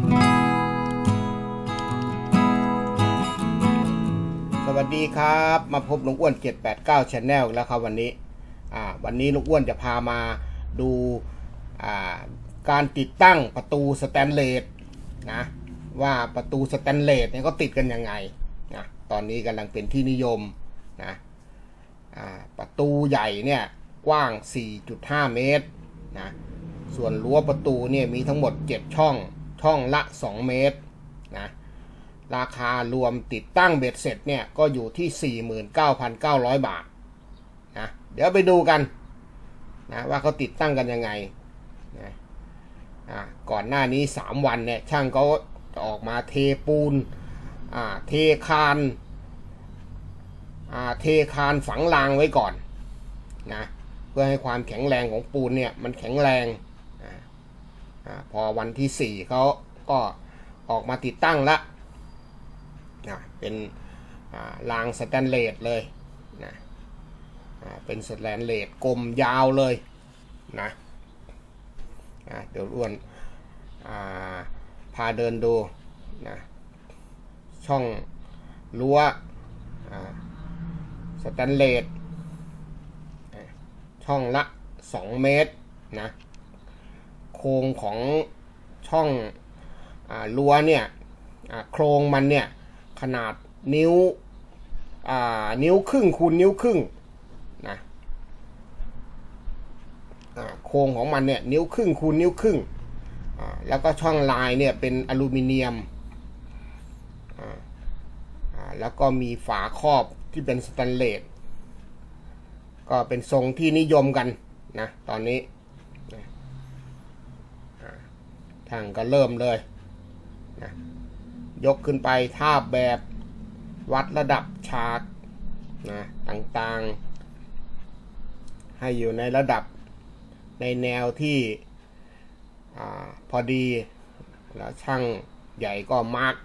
สวัสดีครับ มาพบลุงอ้วน 789 Channel แล้วครับวันนี้อ่าวันนี้ลุงอ้วนจะพามาดูอ่าการติดตั้งประตูสแตนเลสนะว่าประตูสแตนเลสเนี่ยก็ติดกันยังไงนะตอนนี้กำลังเป็นที่นิยมนะประตูใหญ่เนี่ยกว้าง 4.5 เมตรนะส่วนรั้วประตูเนี่ยมีทั้งหมด 7 ช่อง ช่องละ 2 เมตรนะราคารวมติดตั้งเบ็ดเสร็จเนี่ย ก็อยู่ที่ 49,900 บาทนะเดี๋ยวไปดูกันนะว่าเขาติดตั้งกันยังไงนะก่อนหน้านี้ 3 วันเนี่ย ช่างเขาออกมาเทปูนอ่าเทคานอ่าเทคานฝังรางไว้ก่อนนะเพื่อให้ความแข็งแรงของปูนเนี่ย มันแข็งแรง พอวันที่ 4เขาก็ออกมาติดตั้งละนะเป็นรางสแตนเลสเลยนะเป็นสแตนเลสกลมยาวเลยนะเดี๋ยวอ้วนพาเดินดูนะช่องรั้วสแตนเลสช่องละ 2 เมตรนะ โครงของช่องอรั้วเนี่ยโครงมันเนี่ยขนาดนิ้วนิ้วครึ่งคูณนิ้วครึ่งนะโครงของมันเนี่ยนิ้วครึ่งคูณนิ้วครึ่งแล้วก็ช่องลายเนี่ยเป็นอลูมิเนียมแล้วก็มีฝาครอบที่เป็นสแตนเลสก็เป็นทรงที่นิยมกันนะตอนนี้นะอ่า ทางก็เริ่มเลยนะยกขึ้นไปทาบแบบวัดระดับฉากนะต่างๆ ให้อยู่ในระดับในแนวที่อพอดี แล้วช่างใหญ่ก็มาร์ก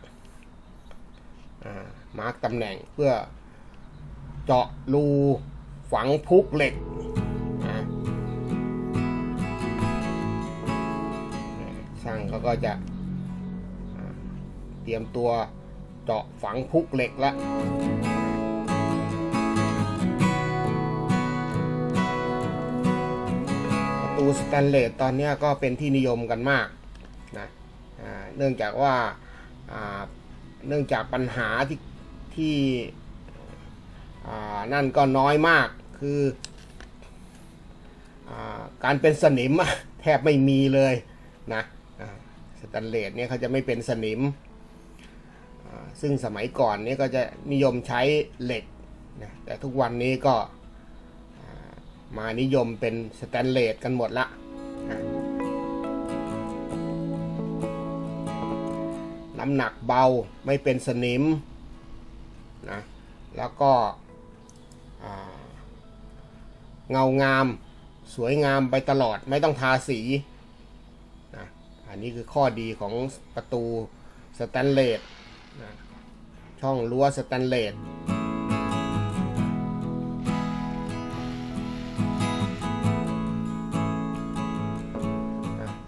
มาร์กตำแหน่งเพื่อเจาะรูฝังพุกเหล็ก ก็จะเตรียมตัวเจาะฝังพุกเหล็กแล้วประตูสแตนเลสตอนนี้ก็เป็นที่นิยมกันมากนะเนื่องจากว่าเนื่องจากปัญหาที่ที่นั่นก็น้อยมากคืออการเป็นสนิมแทบไม่มีเลยนะ ตนเลสเนี่ยเขาจะไม่เป็นสนิม ซึ่งสมัยก่อนนี้ก็จะนิยมใช้เหล็กนะแต่ทุกวันนี้ก็มานิยมเป็นสแตนเลสกันหมดละนะน้ำหนักเบาไม่เป็นสนิมนะแล้วก็เงางามสวยงามไปตลอดไม่ต้องทาสี อันนี้คือข้อดีของประตูสแตนเลสช่องรั้วสแตนเลส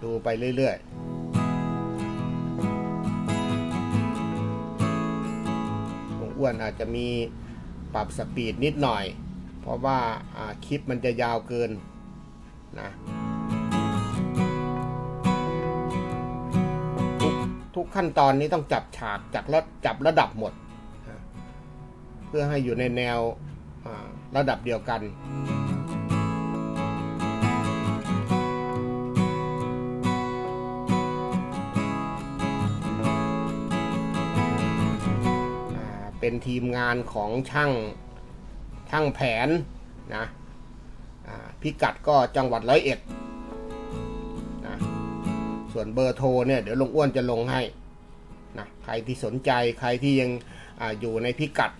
ดูไปเรื่อยๆลุงอ้วนอาจจะมีปรับสปีดนิดหน่อย เพราะว่าคลิปมันจะยาวเกินนะ ทุกขั้นตอนนี้ต้องจับฉากจับระจับระดับหมด เพื่อให้อยู่ในแนวระดับเดียวกัน เป็นทีมงานของช่างช่างแผนนะพิกัดก็จังหวัดร้อยเอ็ด ส่วนเบอร์โทรเนี่ยเดี๋ยวลุงอ้วนจะลงให้นะใครที่สนใจใครที่ยังออยู่ในพิกัด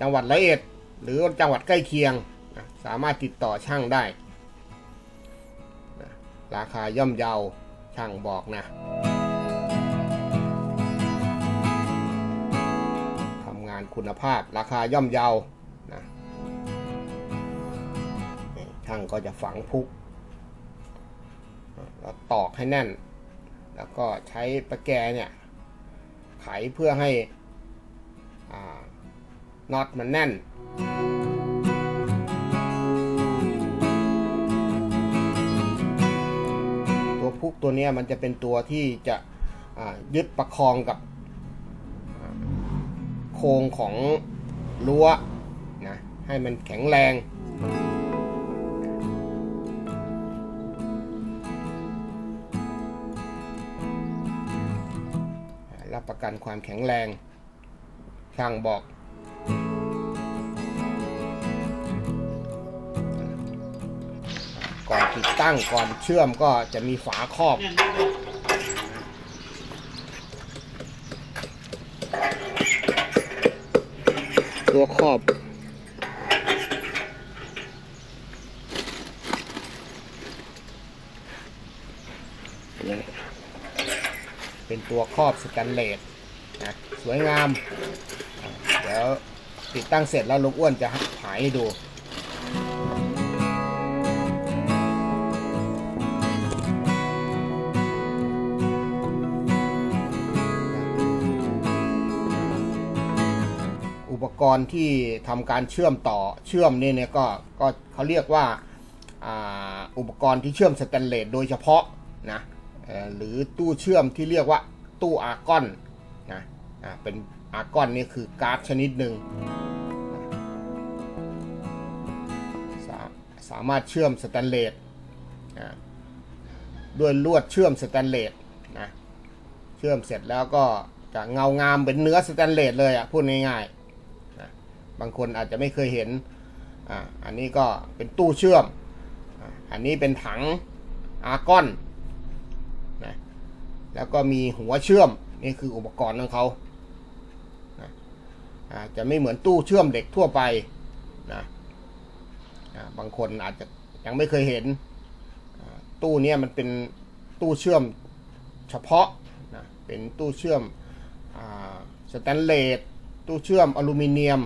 จังหวัดร้อยเอ็ด หรือจังหวัดใกล้เคียงนะสามารถติดต่อช่างได้นะราคาย่อมเยาช่างบอกนะทำงานคุณภาพราคาย่อมเยานะช่างก็จะฝังพุก ตอกให้แน่น แล้วก็ใช้ประแกเนี่ยไขเพื่อให้อ่าน็อตมันแน่น ตัวพุกตัวนี้มันจะเป็นตัวที่จะยึดประคองกับโครงของรั้วนะให้มันแข็งแรง กันความแข็งแรง ช่างบอก ก่อนติดตั้งก่อนเชื่อมก็จะมีฝาครอบตัวครอบ เป็นตัวครอบสแตนเลส สวยงาม เดี๋ยวติดตั้งเสร็จแล้วลุงอ้วนจะถ่ายให้ดูอุปกรณ์ที่ทำการเชื่อมต่อเชื่อมเนี่ยเนี่ยก็ก็เขาเรียกว่าอุปกรณ์ที่เชื่อมสแตนเลสโดยเฉพาะนะหรือตู้เชื่อมที่เรียกว่าตู้อาร์กอน เป็นอาร์กอนนี่คือก๊าร์ดชนิดหนึ่งสาสามารถเชื่อมสแตนเลสด้วยลวดเชื่อมสแตนเลสนะเชื่อมเสร็จแล้วก็จะเงางามเป็นเนื้อสแตนเลสเลยอะพูดง่ายๆนะบางคนอาจจะไม่เคยเห็นอ่าอันนี้ก็เป็นตู้เชื่อม อันนี้เป็นถังอาร์กอนนะแล้วก็มีหัวเชื่อม นี่คืออุปกรณ์ของเขา จะไม่เหมือนตู้เชื่อมเด็กทั่วไปนะบางคนอาจจะยังไม่เคยเห็น ตู้นี้มันเป็นตู้เชื่อมเฉพาะนะเป็นตู้เชื่อมอสแตนเลสตู้เชื่อมอลูมิเนียม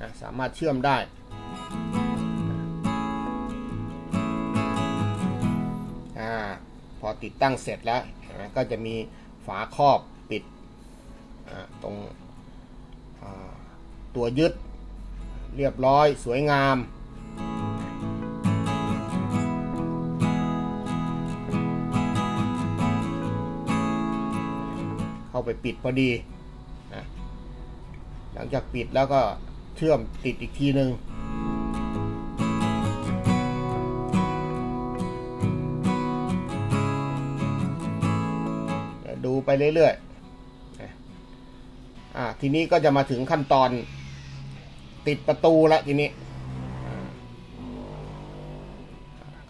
นะสามารถเชื่อมได้พอติดตั้งเสร็จแล้วก็จะมีฝาครอบปิดตรง ตัวยึดเรียบร้อยสวยงามเข้าไปปิดพอดีนะหลังจากปิดแล้วก็เชื่อมติดอีกทีหนึ่งดูไปเรื่อยๆ อ่าทีนี้ก็จะมาถึงขั้นตอนติดประตูละทีนี้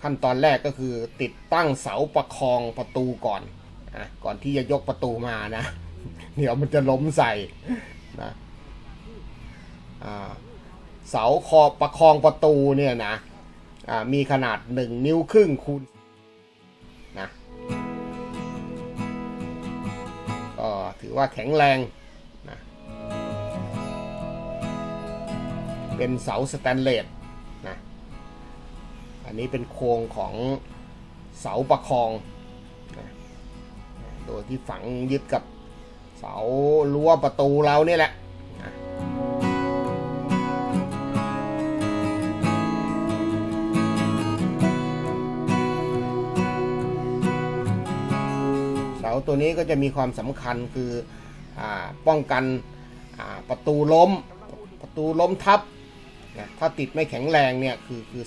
ขั้นตอนแรกก็คือติดตั้งเสาประคองประตูก่อนอะก่อนที่จะยกประตูมานะ เดี๋ยวมันจะล้มใส่นะอ่าเสาคอประคองประตูเนี่ยนะมีขนาดหนึ่งนิ้วครึ่งคูณนะก็ถือว่าแข็งแรง เป็นเสาสแตนเลสนะอันนี้เป็นโครงของเสาประคองโดยที่ฝังยึดกับเสารั้วประตูเราเนี่ยแหละเสาตัวนี้ก็จะมีความสำคัญคืออป้องกันประตูล้ม ประตูล้มทับ นะถ้าติดไม่แข็งแรงเนี่ยคือคือ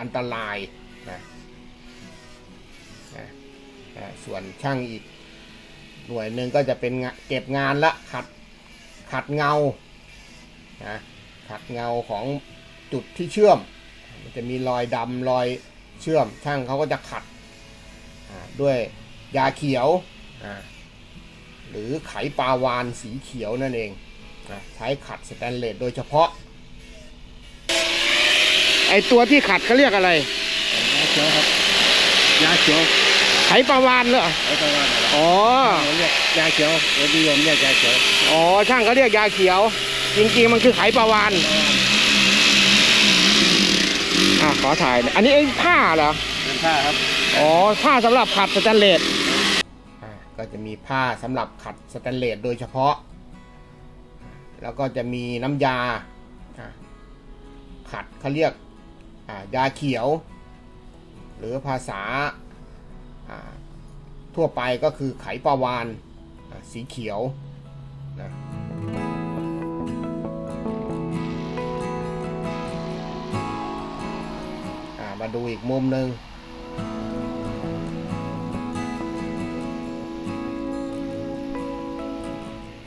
อันตรายนะนะอ่าส่วนช่างอีกหน่วยหนึ่งก็จะเป็นงะเก็บงานละขัดขัดเงานะขัดเงาของจุดที่เชื่อม มันจะมีรอยดำรอยเชื่อม ช่างเขาก็จะขัดด้วยยาเขียวหรือไขปลาวานสีเขียวนั่นเองใช้ขัดสแตนเลสโดยเฉพาะ อตัวที่ขัดเขาเรียกอะไรยาเขียวครับยาเขียวไขปลาวานเหรอเขาจะว่าอะไรอ๋อ เราเรียกยาเขียวเรานิยมเรียกยาเขียวอ๋อ ช่างเขาเรียกยาเขียว จริงๆ มันคือไขปลาวานอะขอถ่ายหน่อยอันนี้ไอ้ผ้าเหรอ เป็นผ้าครับอ๋อ ผ้าสำหรับขัดสแตนเลสก็จะมีผ้าสำหรับขัดสแตนเลสโดยเฉพาะ แล้วก็จะมีน้ำยาอะขัดเขาเรียกอ่า ยาเขียว หรือภาษาทั่วไปก็คือไขปลาวานสีเขียวนะอะมาดูอีกมุมหนึ่ง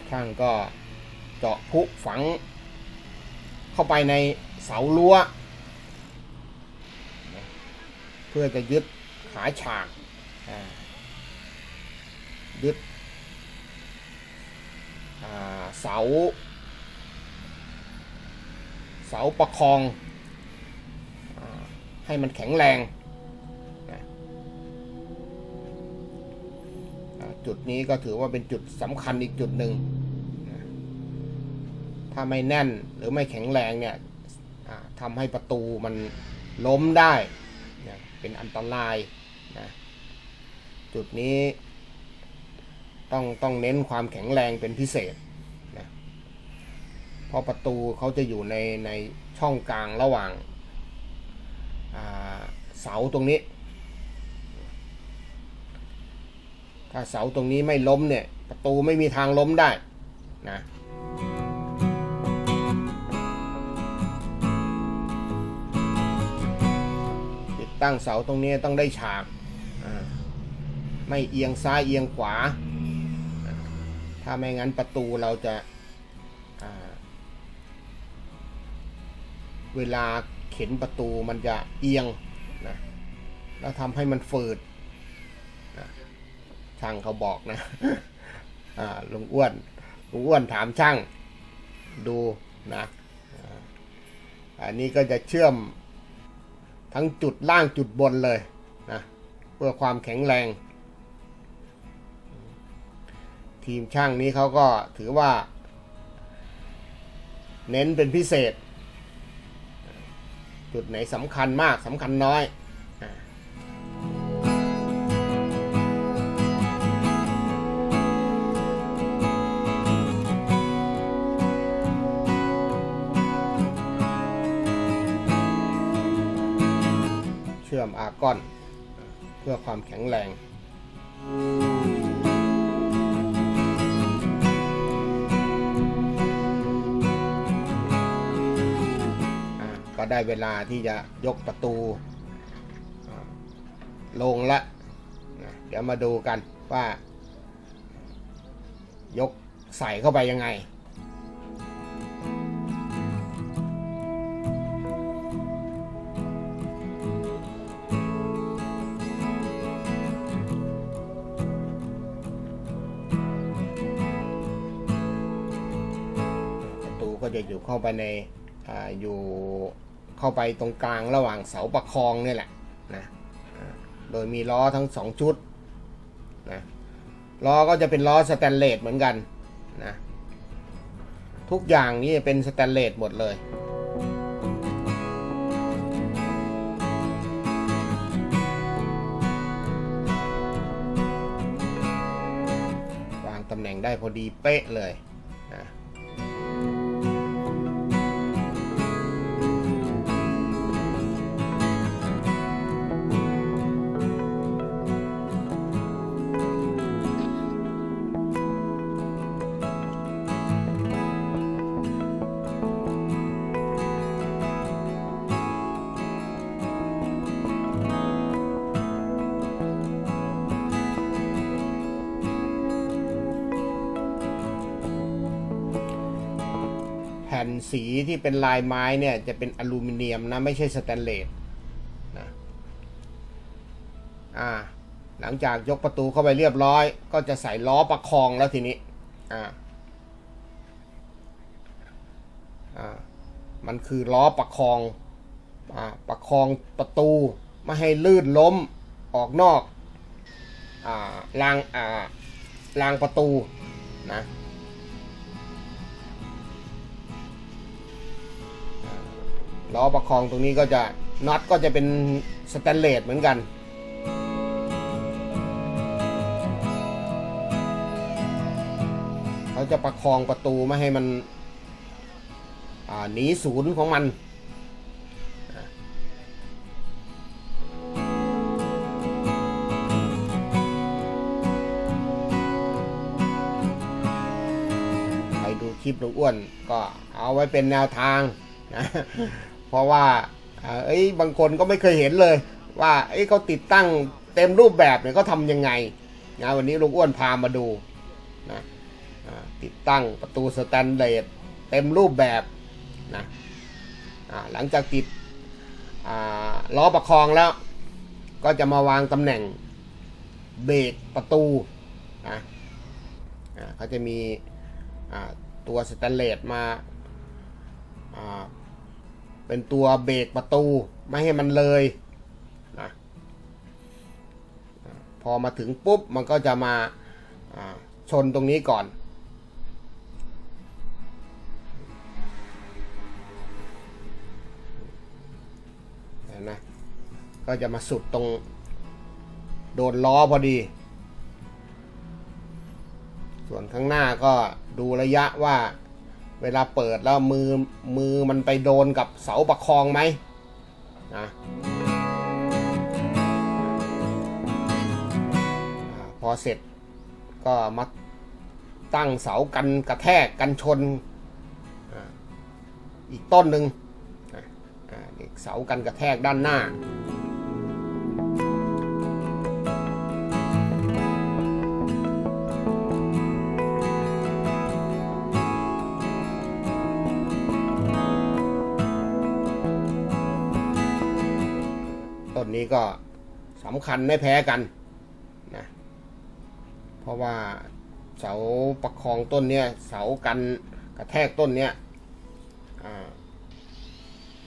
ช่างก็เจาะพุฝังเข้าไปในเสารั้ว เพื่อจะยึดขาฉากยึดเสา เสาประคองอให้มันแข็งแรง จุดนี้ก็ถือว่าเป็นจุดสำคัญอีกจุดหนึ่ง ถ้าไม่แน่นหรือไม่แข็งแรงเนี่ยทำให้ประตูมันล้มได้ เป็นอันตรายนะจุดนี้ต้องต้องเน้นความแข็งแรงเป็นพิเศษนะเพราะประตูเขาจะอยู่ในในช่องกลางระหว่างาเสาตรงนี้ ถ้าเสาตรงนี้ไม่ล้มเนี่ย ประตูไม่มีทางล้มได้นะ ตั้งเสาตรงนี้ต้องได้ฉากไม่เอียงซ้ายเอียงขวา ถ้าไม่งั้นประตูเราจะเวลาเข็นประตูมันจะเอียงนะแล้วทำให้มันฝืดช่างเขาบอกนะลุงอ้วนลุงอ้วนถามช่างดูนะอันนี้ก็จะเชื่อม ทั้งจุดล่างจุดบนเลยนะเพื่อความแข็งแรง ทีมช่างนี้เขาก็ถือว่า เน้นเป็นพิเศษ จุดไหนสำคัญมากสำคัญน้อยาร์กอน เพื่อความแข็งแรงก็ได้เวลาที่จะยกประตู ลงละ เดี๋ยวมาดูกันว่ายกใส่เข้าไปยังไง จะอยู่เข้าไปในออยู่เข้าไปตรงกลางระหว่างเสาประคองนี่แหละนะโดยมีล้อทั้งสองชุดนะล้อก็จะเป็นล้อสแตนเลสเหมือนกันนะทุกอย่างนี่เป็นสแตนเลสหมดเลยวางตำแหน่งได้พอดีเป๊ะเลย สีที่เป็นลายไม้เนี่ยจะเป็นอลูมิเนียมนะไม่ใช่สแตนเลสนะอ่าหลังจากยกประตูเข้าไปเรียบร้อย ก็จะใส่ล้อประคองแล้วทีนี้อ่าอ่ามันคือล้อประคองอ่าประคองประตูไม่ให้ลื่นล้มออกนอกอ่ารางอ่ารางประตูนะ ล้อประคองตรงนี้ก็จะน็อตก็จะเป็นสแตนเลสเหมือนกันเขาจะประคองประตูไม่ให้มันหนีศูนย์ของมันใครดูคลิปลุงอ้วนก็เอาไว้เป็นแนวทางนะ เพราะว่าเอ้ยบางคนก็ไม่เคยเห็นเลย ว่าเอ้ยเขาติดตั้งเต็มรูปแบบเนี่ยเขาทำยังไงนะวันนี้ลุงอ้วนพามาดูนะติดตั้งประตูสแตนเลสเต็มรูปแบบนะหลังจากติดล้อประคองแล้ว ก็จะมาวางตำแหน่งเบรกประตูนะเขาจะมีตัวสแตนเลสมา เป็นตัวเบรกประตู ไม่ให้มันเลยนะพอมาถึงปุ๊บมันก็จะมาอ่าชนตรงนี้ก่อน เห็นไหมก็จะมาสุดตรงโดนล้อพอดี ส่วนข้างหน้าก็ดูระยะว่า เวลาเปิดแล้วมือมือมันไปโดนกับเสาประคองไหมนะพอเสร็จก็มาตั้งเสากันกระแทกกันชนอีกต้นหนึ่งเสากันกระแทกด้านหน้า ต้นนี้ก็สำคัญไม่แพ้กันนะเพราะว่าเสาประคองต้นเนี้ยเสากันกระแทกต้นเนี้ย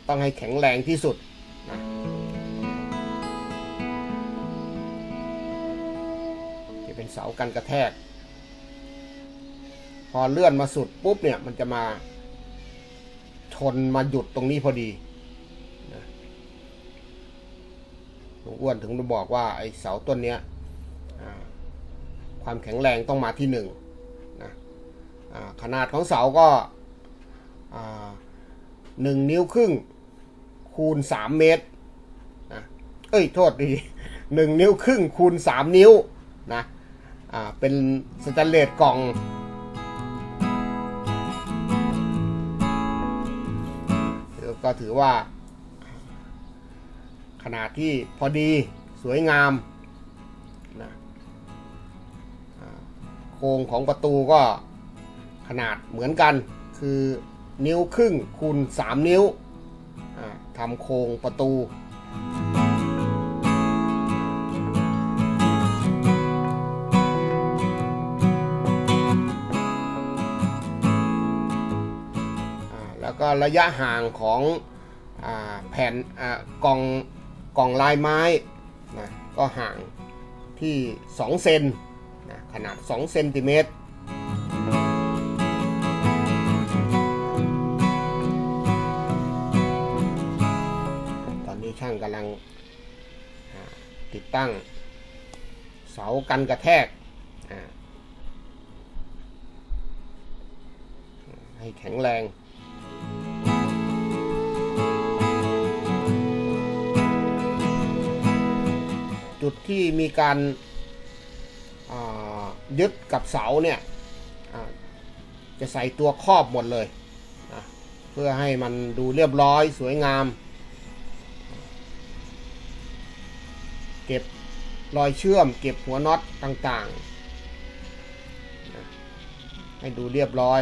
ต้องให้แข็งแรงที่สุดนะจะเป็นเสากันกระแทก พอเลื่อนมาสุดปุ๊บเนี่ยมันจะมาชนมาหยุดตรงนี้พอดี ห ลวงอ้วนถึงบอกว่าไอ้เสาต้นเนี้ยความแข็งแรงต้องมาที่หนึ่งนะขนาดของเสาก็หนึ่งนิ้วครึ่งคูณสามเมตรนะเอ้ยโทษดีหนึ่งนิ้วครึ่งคูณสามนิ้วนะเป็นสแตนเลสกล่องก็ถือว่า ขนาดที่พอดีสวยงามนะโครงของประตูก็ขนาดเหมือนกัน คือนิ้วครึ่งคูณ 3 นิ้วทำโครงประตูแล้วก็ระยะห่างของอแผ่นกล่อง กล่องลายไม้นะก็ห่างที่ 2 เซนนะขนาด 2 เซนติเมตรตอนนี้ช่างกำลังติดตั้งเสากันกระแทก ให้แข็งแรง จุดที่มีการายึดกับเสาเนี่ยจะใส่ตัวครอบหมดเลยนะเพื่อให้มันดูเรียบร้อยสวยงาม เก็บรอยเชื่อม เก็บหัวน็อตต่างๆนะให้ดูเรียบร้อย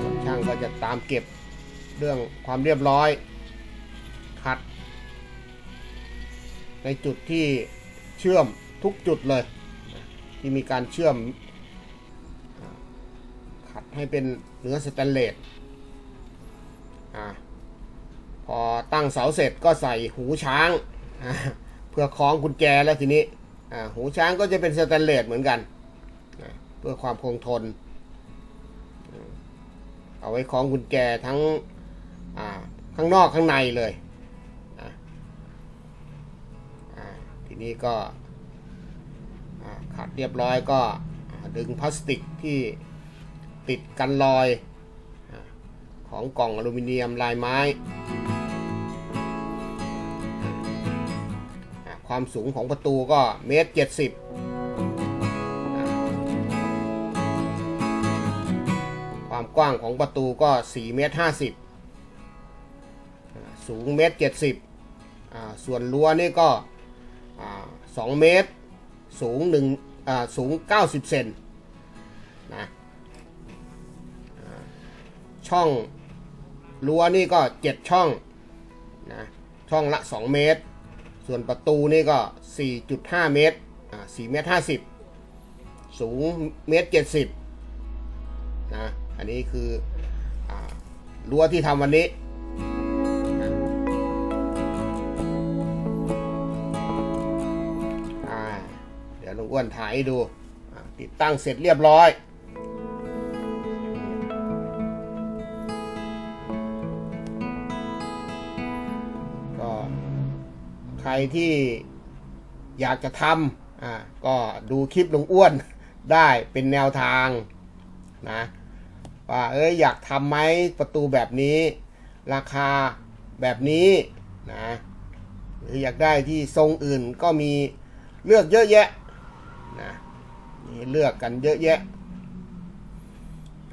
ส่วนช่างก็จะตามเก็บ เรื่องความเรียบร้อยขัด ในจุดที่เชื่อมทุกจุดเลย ที่มีการเชื่อม ขัดให้เป็นเนื้อสแตนเลสอพอตั้งเสาเสร็จก็ใส่หูช้าง เพื่อคล้องกุญแจแล้วทีนี้หูช้างก็จะเป็นสแตนเลสเหมือนกัน เพื่อความคงทน เอาไว้คล้องกุญแจทั้ง ข้างนอกข้างในเลยทีนี้ก็อ่าขัดเรียบร้อยก็ดึงพลาสติกที่ติดกันรอยอของกล่องอลูมิเนียมลายไม้ ความสูงของประตูก็เมตรเจ็ดสิบความกว้างของประตูก็4เมตร50 สูงเมตร70อ่าส่วนรั้วนี่ก็สอ่า2เมตรสูงหนึ่งอ่าสูง 90 เซนนะช่องรั้วนี่ก็ 7 ช่องนะช่องละ 2 เมตร ส่วนประตูนี่ก็ 4.5 เมตรอ่า4เมตร 50 สูงเมตร 70นะอันนี้คืออารั้วที่ทำวันนี้ อนถ่ายให้ดูติดตั้งเสร็จเรียบร้อย ก็ใครที่อยากจะทำอ่าก็ดูคลิปลุงอ้วนได้เป็นแนวทางนะว่าเอ้ยอยากทำไหมประตูแบบนี้ ราคาแบบนี้นะหรืออยากได้ที่ทรงอื่นก็มีเลือกเยอะแยะ นะมีเลือกกันเยอะแยะ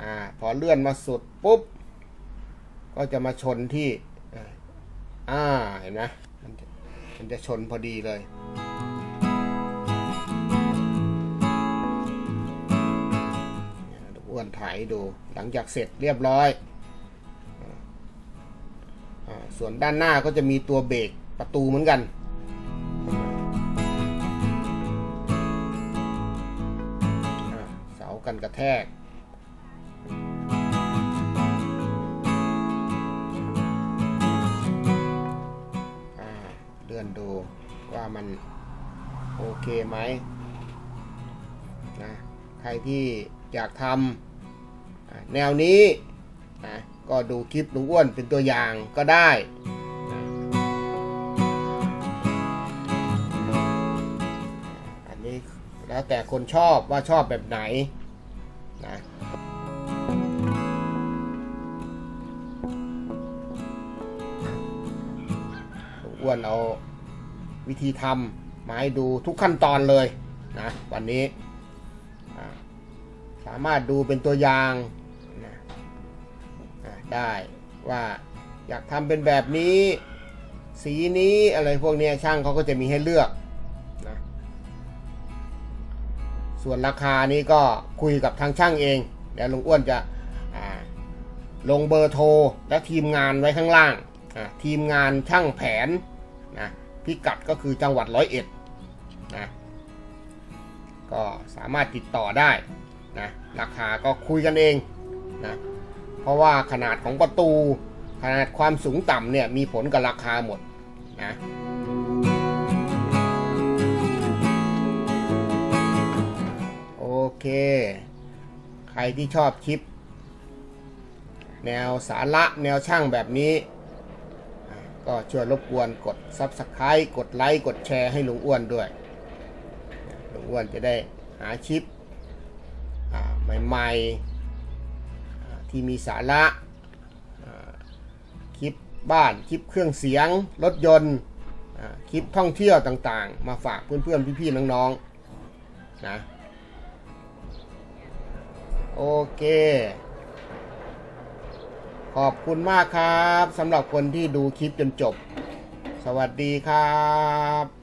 อ่าพอเลื่อนมาสุดปุ๊บ ก็จะมาชนที่อ่าเห็นไหมมันจะมันจะชนพอดีเลยเอ้วนถ่ายดูหลังจากเสร็จเรียบร้อยอ่าส่วนด้านหน้าก็จะมีตัวเบรกประตูเหมือนกัน กันกระแทก เลื่อนดูว่ามันโอเคไหมนะใครที่อยากทำแนวนี้นะก็ดูคลิปลุงอ้วนเป็นตัวอย่างก็ได้อันนี้แล้วแต่คนชอบว่าชอบแบบไหน นะอ้วนเอาวิธีทำมาให้ดูทุกขั้นตอนเลยนะวันนี้สามารถดูเป็นตัวอย่างนะได้ว่าอยากทำเป็นแบบนี้ สีนี้อะไรพวกนี้ช่างเขาก็จะมีให้เลือก ส่วนราคานี้ก็คุยกับทางช่างเอง เดี๋ยวลุงอ้วนจะลงเบอร์โทรและทีมงานไว้ข้างล่าง ทีมงานช่างแผนนะพิกัดก็คือจังหวัดร้อยเอ็ดนะก็สามารถติดต่อได้นะราคาก็คุยกันเองนะเพราะว่าขนาดของประตู ขนาดความสูงต่ำเนี่ยมีผลกับราคาหมดนะ เค ใครที่ชอบคลิป แนวสาระแนวช่างแบบนี้ ก็ช่วยรบกวนกด Subscribe กดไลค์ กดแชร์ให้ลุงอ้วนด้วย ลุงอ้วนจะได้หาคลิปใหม่ๆ ที่มีสาระคลิปบ้านคลิปเครื่องเสียง รถยนต์คลิปท่องเที่ยวต่างๆ มาฝากเพื่อนๆ พี่ๆ น้องๆ นะ โอเค ขอบคุณมากครับสำหรับคนที่ดูคลิปจนจบ สวัสดีครับ